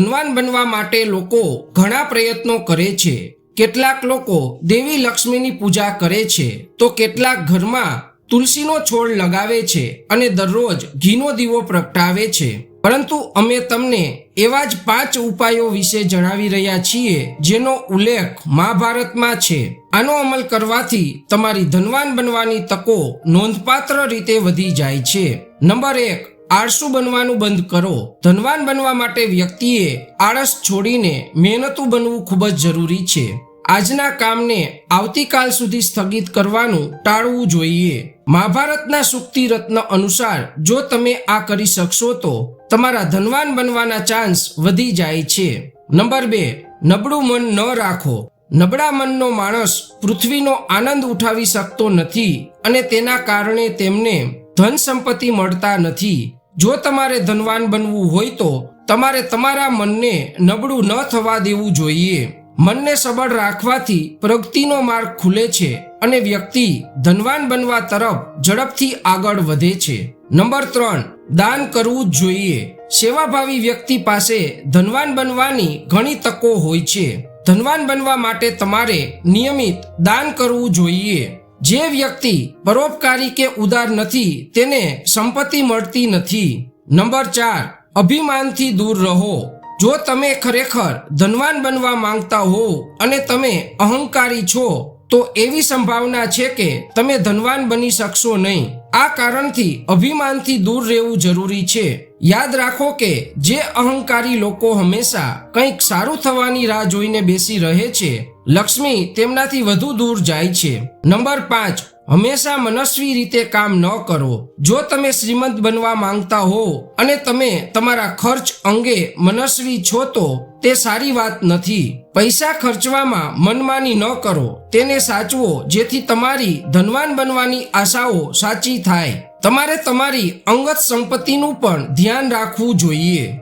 ધનવાન બનવા માટે લોકો ઘણા પ્રયત્નો કરે છે. કેટલાક લોકો દેવી લક્ષ્મીની પૂજા કરે છે. તો કેટલાક ઘરમાં તુલસીનો છોડ લગાવે છે અને દરરોજ ઘીનો દીવો પ્રગટાવે છે. પરંતુ અમે તમને એવા જ પાંચ ઉપાયો વિશે જણાવી રહ્યા છીએ, જેનો ઉલ્લેખ મહાભારતમાં છે. આનો અમલ કરવાથી તમારી ધનવાન બનવાની તકો નોંધપાત્ર રીતે વધી જાય છે. નંબર એક આળસુ બનવાનું બંધ કરો. ધનવાન બનવા માટે વ્યક્તિએ આળસ છોડીને મહેનતું બનવું ખૂબ જ જરૂરી છે. આજના કામને આવતીકાલ સુધી સ્થગિત કરવાનું ટાળવું જોઈએ. મહાભારતના સુક્તિ રત્ન અનુસાર જો તમે આ કરી શકશો તો તમારા ધનવાન બનવાના ચાન્સ વધી જાય છે. નંબર બે, નબળું મન ન રાખો. નબળા મનનો માણસ પૃથ્વીનો આનંદ ઉઠાવી શકતો નથી અને તેના કારણે તેમને ધન સંપત્તિ મળતા નથી. જો તમારે ધનવાન બનવું હોય તો તમારે તમારા મનને નબળું ન થવા દેવું જોઈએ. મનને સબળ રાખવાથી પ્રગતિનો માર્ગ ખુલે છે અને વ્યક્તિ ધનવાન બનવા તરફ ઝડપથી આગળ વધે છે. નંબર ત્રણ, દાન કરવું જ જોઈએ. સેવાભાવી વ્યક્તિ પાસે ધનવાન બનવાની ઘણી તકો હોય છે. ધનવાન બનવા માટે તમારે નિયમિત દાન કરવું જોઈએ. જે વ્યક્તિ પરોપકારી કે ઉદાર નથી, તેને સંપત્તિ મળતી નથી. નંબર ચાર, અભિમાનથી દૂર રહો. જો તમે ખરેખર ધનવાન બનવા માંગતા હો અને તમે અહંકારી છો તો એવી સંભાવના છે કે તમે ધનવાન બની શકશો નહીં. આ કારણથી અભિમાનથી દૂર રહેવું જરૂરી છે. યાદ રાખો કે જે અહંકારી લોકો હંમેશા કંઈક સારું થવાની રાહ જોઈને બેસી રહે છે, લક્ષ્મી તેમનાથી વધુ દૂર જાય છે. નંબર પાંચ, હંમેશા મનસ્વી રીતે કામ ન કરો. જો તમે શ્રીમંત બનવા માંગતા હો અને તમે તમારા ખર્ચ અંગે મનસ્વી છો તો તે સારી વાત નથી. પૈસા ખર્ચવામાં મનમાની ન કરો. તેને સાચવો, જેથી તમારી ધનવાન બનવાની આશાઓ સાચી થાય. તમારે તમારી અંગત સંપત્તિનું પણ ધ્યાન રાખવું જોઈએ.